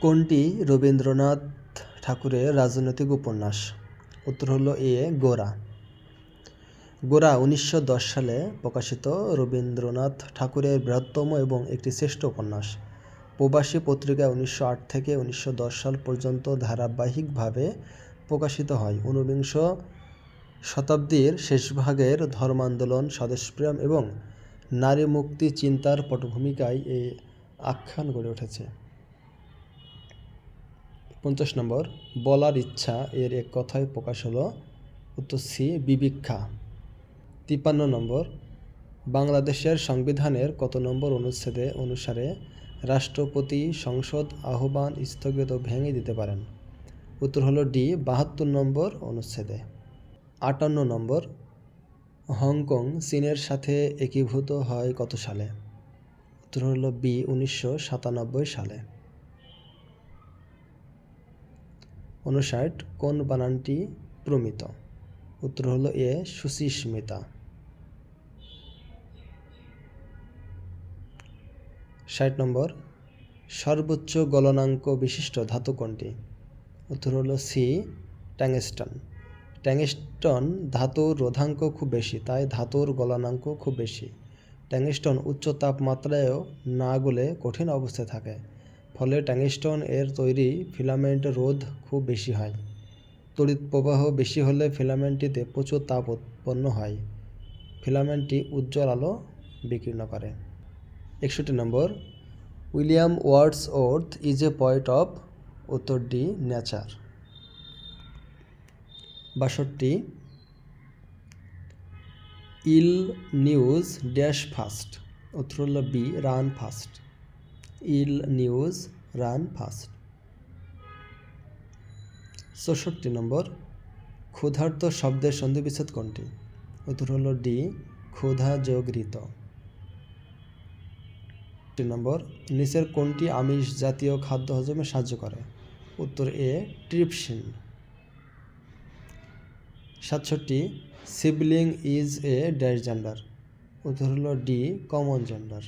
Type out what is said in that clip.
কোনটি রবীন্দ্রনাথ ঠাকুরের রাজনৈতিক উপন্যাস? উত্তর হলো এ, গোরা। গোরা উনিশশো দশ সালে প্রকাশিত রবীন্দ্রনাথ ঠাকুরের বৃহত্তম এবং একটি শ্রেষ্ঠ উপন্যাস। প্রবাসী পত্রিকায় উনিশশো আট থেকে উনিশশো দশ সাল পর্যন্ত ধারাবাহিকভাবে প্রকাশিত হয়। ঊনবিংশ শতাব্দীর শেষভাগের ধর্মান্দোলন, স্বদেশপ্রেম এবং নারী মুক্তি চিন্তার পটভূমিকায় এই আখ্যান গড়ে উঠেছে। পঞ্চাশ নম্বর, বলার ইচ্ছা এর এক কথায় প্রকাশ হলো, উত্তর সি, বিবিক্ষা। তিপ্পান্ন নম্বর, বাংলাদেশের সংবিধানের কত নম্বর অনুচ্ছেদে অনুসারে রাষ্ট্রপতি সংসদ আহ্বান স্থগিত ভেঙে দিতে পারেন? উত্তর হলো ডি, বাহাত্তর নম্বর অনুচ্ছেদে। আটান্ন নম্বর, হংকং চীনের সাথে একীভূত হয় কত সালে? উত্তর হলো বি, উনিশশো সাতানব্বই সালে। উনষাট কোন বানানটি প্রমিত? উত্তর হলো এ সুচিস্মিতা ষাট নম্বর, সর্বোচ্চ গলনাঙ্ক বিশিষ্ট ধাতু কোনটি? উত্তর হলো সি ট্যাংস্টন ট্যাংস্টন ধাতুর রোধাঙ্ক খুব বেশি, তাই ধাতুর গলনাঙ্ক খুব বেশি। ট্যাংস্টন উচ্চ তাপমাত্রায়ও না গলে কঠিন অবস্থায় থাকে। ফলে ট্যাংস্টন এর তৈরি ফিলামেন্ট রোধ খুব বেশি হয়। তড়িৎ প্রবাহ বেশি হলে ফিলামেন্টটিতে প্রচুর তাপ উৎপন্ন হয়। ফিলামেন্টটি উজ্জ্বল আলো বিকীর্ণ করে। একষট্টি নম্বর, William Wordsworth is a poet of উত্তর ডি নেচার। বাষট্টি, ইল নিউজ ড্যাশ ফাস্ট, উত্তর হলো B, run fast. Ill news run fast. চৌষট্টি নম্বর, ক্ষুধার্ত শব্দের সন্ধিবিচ্ছেদ কোনটি? উত্তর হলো ডি, ক্ষুধা যোগ ঋত। নম্বর, নিচের কোনটি আমিষ জাতীয় খাদ্য হজমে সাহায্য করে? উত্তর এ, ট্রিপসিন। সাতষট্টি, sibling is a dash gender. উত্তর হলো ডি, কমন জেন্ডার।